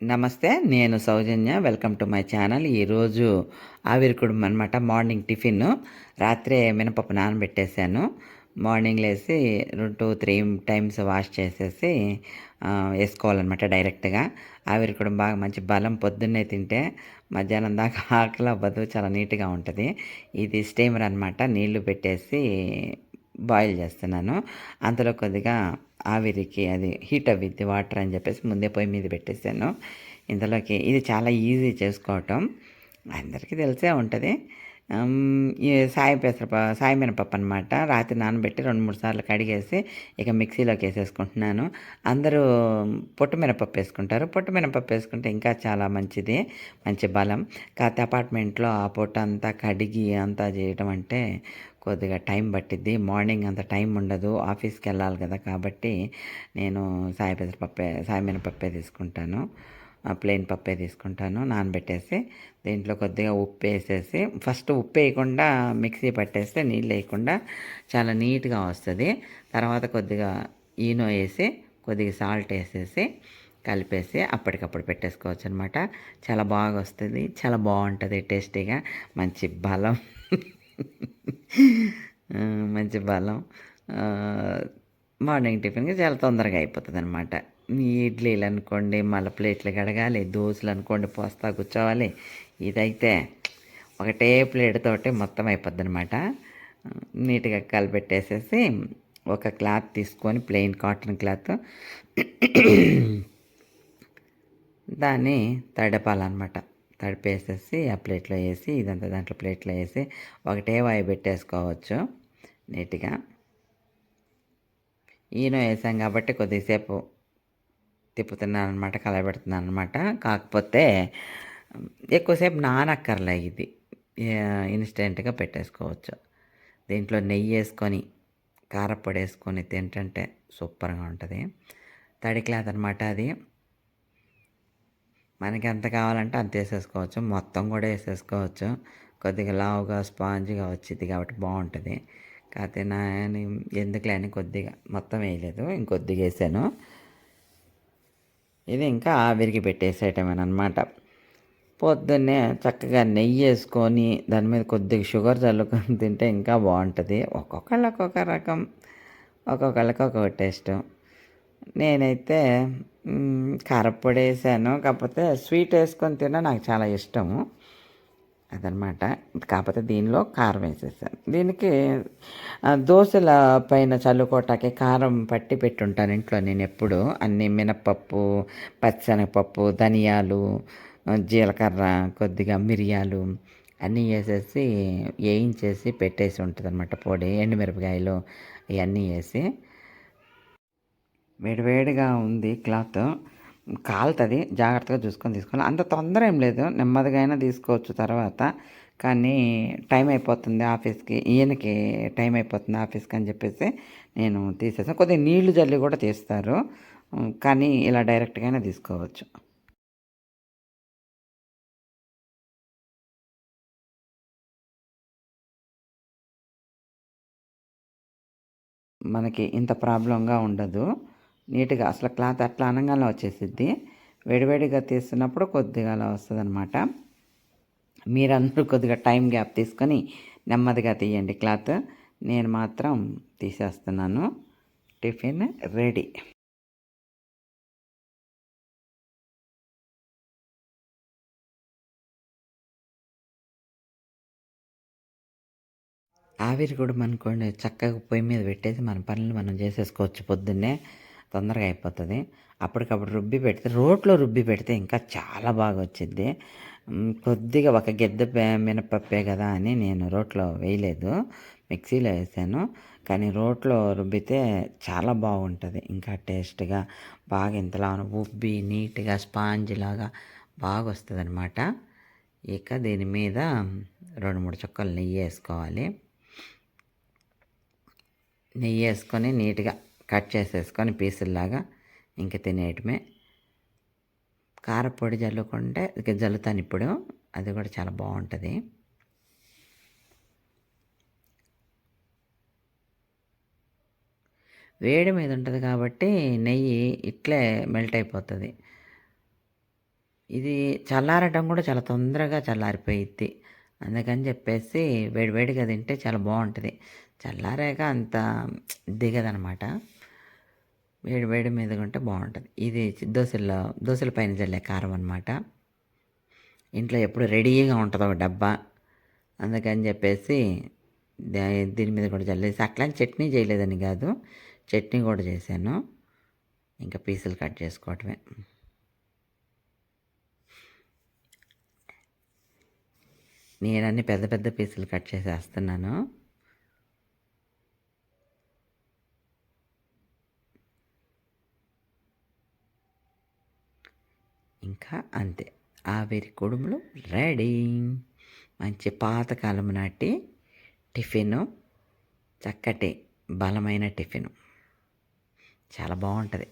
నమస్తే నేను Soujanya. Welcome to my channel. ఈరోజు ఆవిరి కుడుం అనమాట మార్నింగ్ టిఫిన్. రాత్రే మినపప్పు నానబెట్టేశాను. మార్నింగ్ లేసి టూ త్రీ టైమ్స్ వాష్ చేసేసి వేసుకోవాలన్నమాట డైరెక్ట్గా. ఆవిరి కుడుం బాగా మంచి బలం పొద్దున్నే తింటే మధ్యాహ్నం దాకా ఆకలి అవ్వదు చాలా నీట్గా ఉంటుంది. ఇది స్టీమర్ అనమాట నీళ్ళు పెట్టేసి బాయిల్ చేస్తున్నాను. అంతలో కొద్దిగా ఆవిరికి అది హీట్ అవ్విద్ది వాటర్ అని చెప్పేసి ముందే పొయ్యి మీద పెట్టేశాను. ఇందులోకి ఇది చాలా ఈజీ చేసుకోవటం. అందరికీ తెలిసే ఉంటుంది. ఈ సాయి పెసర సాయి మినపప్పు అనమాట రాత్రి నానబెట్టి రెండు మూడు సార్లు కడిగేసి ఇక మిక్సీలోకి వేసేసుకుంటున్నాను. అందరూ పొట్టు మినపప్పు వేసుకుంటారు. పొట్టు మినపప్పు వేసుకుంటే ఇంకా చాలా మంచిది మంచి బలం. కాకపోతే అపార్ట్మెంట్లో ఆ పొట్టు అంతా కడిగి అంతా చేయడం అంటే కొద్దిగా టైం పట్టిద్ది. మార్నింగ్ అంత టైం ఉండదు. ఆఫీస్కి వెళ్ళాలి కదా కాబట్టి నేను సాయి పెసరపప్పే సాయి మినపప్పే తీసుకుంటాను. ప్లెయిన్ పప్పే తీసుకుంటాను. నానబెట్టేసి దీంట్లో కొద్దిగా ఉప్పు వేసేసి ఫస్ట్ ఉప్పు వేయకుండా మిక్సీ పట్టేస్తే నీళ్ళు వేయకుండా చాలా నీట్గా వస్తుంది. తర్వాత కొద్దిగా ఈనో వేసి కొద్దిగా సాల్ట్ వేసేసి కలిపేసి అప్పటికప్పుడు పెట్టేసుకోవచ్చు అనమాట చాలా బాగా వస్తుంది. చాలా బాగుంటుంది. టేస్టీగా. మంచి బలం. మంచి బలం. మార్నింగ్ టిఫిన్కి చాలా తొందరగా అయిపోతుంది అనమాట ఇడ్లీలు అనుకోండి మళ్ళీ ప్లేట్లు కడగాలి దోశలు అనుకోండి పోస్తా కూర్చోవాలి. ఇదైతే ఒకటే ప్లేట్ తోటి మొత్తం అయిపోద్ది అనమాట నీట్గా కలిపెట్టేసేసి ఒక క్లాత్ తీసుకొని ప్లెయిన్ కాటన్ క్లాత్ దాన్ని తడపాలన్నమాట. తడిపేసేసి ఆ ప్లేట్లో వేసి ఇదంతా దాంట్లో ప్లేట్లో వేసి ఒకటే వాయి పెట్టేసుకోవచ్చు నీట్గా. ఈనో వేసాం కాబట్టి కొద్దిసేపు తిప్పుతున్నాను అనమాట కలబెడుతున్నాను అనమాట కాకపోతే ఎక్కువసేపు నానక్కర్లే ఇది. ఇన్స్టెంట్గా పెట్టేసుకోవచ్చు. దీంట్లో నెయ్యి వేసుకొని కారపొడి వేసుకొని తింటుంటే సూపర్గా ఉంటుంది. తడి క్లాత్ అనమాట అది. మనకి ఎంత కావాలంటే అంత వేసేసుకోవచ్చు. మొత్తం కూడా వేసేసుకోవచ్చు. కొద్దిగా లావుగా స్పాంజ్గా వచ్చింది కాబట్టి బాగుంటుంది. కాకపోతే నా ఎందుకులే అని కొద్దిగా మొత్తం వేయలేదు. ఇంకొద్దిగా వేసాను. ఇది ఇంకా ఆవిరికి పెట్టేసేయటమేనమాట. పొద్దున్నే చక్కగా నెయ్యి వేసుకొని దాని మీద కొద్దిగా షుగర్ చల్లుకొని తింటే ఇంకా బాగుంటుంది. ఒక్కొక్కళ్ళు ఒక్కొక్క రకం. ఒక్కొక్కళ్ళకి ఒక్కొక్క టేస్ట్. నేనైతే కారపొడి కారప్పొడి వేసాను కాకపోతే స్వీట్ వేసుకొని తిన్నా నాకు చాలా ఇష్టము అదనమాట. కాకపోతే దీనిలో కారం వేసేసాను. దీనికి దోశల పైన చల్లుకోటాకి కారం పట్టి పెట్టుంటాను ఇంట్లో నేను ఎప్పుడు. అన్ని మినప్పప్పు పచ్చనపప్పు ధనియాలు జీలకర్ర కొద్దిగా మిరియాలు అన్నీ వేసేసి వేయించేసి పెట్టేసి ఉంటుంది అనమాట పొడి ఎండుమిరపకాయలు ఇవన్నీ వేసి. వేడివేడిగా ఉంది క్లాత్. కాలుతుంది జాగ్రత్తగా చూసుకొని తీసుకోవాలి. అంత తొందర ఏం లేదు నెమ్మదిగా అయినా తీసుకోవచ్చు తర్వాత. కానీ టైం అయిపోతుంది ఆఫీస్కి ఈయనకి టైం అయిపోతుంది ఆఫీస్కి అని చెప్పేసి నేను తీసేసాను. కొద్దిగా నీళ్ళు జల్లి కూడా తీస్తారు. కానీ ఇలా డైరెక్ట్గా అయినా తీసుకోవచ్చు. మనకి ఇంత ప్రాబ్లంగా ఉండదు. నీట్గా అసలు క్లాత్ అట్లా అనగానే వచ్చేసిద్ది. వేడివేడిగా తీస్తున్నప్పుడు కొద్దిగా అలా వస్తుంది అనమాట మీరందరూ కొద్దిగా టైం గ్యాప్ తీసుకొని నెమ్మదిగా తీయండి క్లాత్. నేను మాత్రం తీసేస్తున్నాను. Tiffin ready. ఆవిరి కూడా అనుకోండి చక్కగా పొయ్యి మీద పెట్టేసి మన పనులు మనం చేసేసుకోవచ్చు పొద్దున్నే. తొందరగా అయిపోతుంది. అప్పటికప్పుడు రుబ్బి పెడితే రోట్లో రుబ్బి పెడితే ఇంకా చాలా బాగా వచ్చింది కొద్దిగా ఒక గెద్ద మినపప్పే కదా అని నేను రోట్లో వేయలేదు. మిక్సీలో వేసాను. కానీ రోట్లో రుబ్బితే చాలా బాగుంటుంది. ఇంకా టేస్ట్గా బాగా ఇంతలా ఉబ్బి నీట్గా స్పాంజ్ లాగా బాగా వస్తుంది అనమాట ఇక దీని మీద రెండు మూడు చుక్కలు నెయ్యి వేసుకోవాలి నెయ్యి వేసుకొని నీట్గా కట్ చేసేసుకొని పీసుల్లాగా ఇంక తినేయటమే. కారపొడి జల్లుకుంటే ఇక జల్లుతాను ఇప్పుడు. అది కూడా చాలా బాగుంటుంది. వేడి మీద ఉంటుంది కాబట్టి నెయ్యి ఇట్లే మెల్ట్ అయిపోతుంది. ఇది చల్లారడం కూడా చాలా తొందరగా చల్లారిపోయిద్ది. అందుకని చెప్పేసి వేడివేడిగా తింటే చాలా బాగుంటుంది. చల్లారాక అంత దిగదనమాట. వేడి వేడి మీద ఉంటే బాగుంటుంది. ఇది దోశల్లో దోశల పైన చల్లే కారం అనమాట ఇంట్లో ఎప్పుడు రెడీగా ఉంటుంది ఒక డబ్బా. అందుకని చెప్పేసి దీని మీద కూడా చల్లేసి అట్లాంటి చట్నీ చేయలేదని కాదు చట్నీ కూడా చేశాను. ఇంకా పీసులు కట్ చేసుకోవటమే. నేను అన్ని పెద్ద పెద్ద పీసులు కట్ చేసేస్తున్నాను. ఇంకా అంతే. ఆవిరి కుడుములు రెడీ. మంచి పాతకాలం నాటి టిఫిను. చక్కటి బలమైన టిఫిను. చాలా బాగుంటుంది.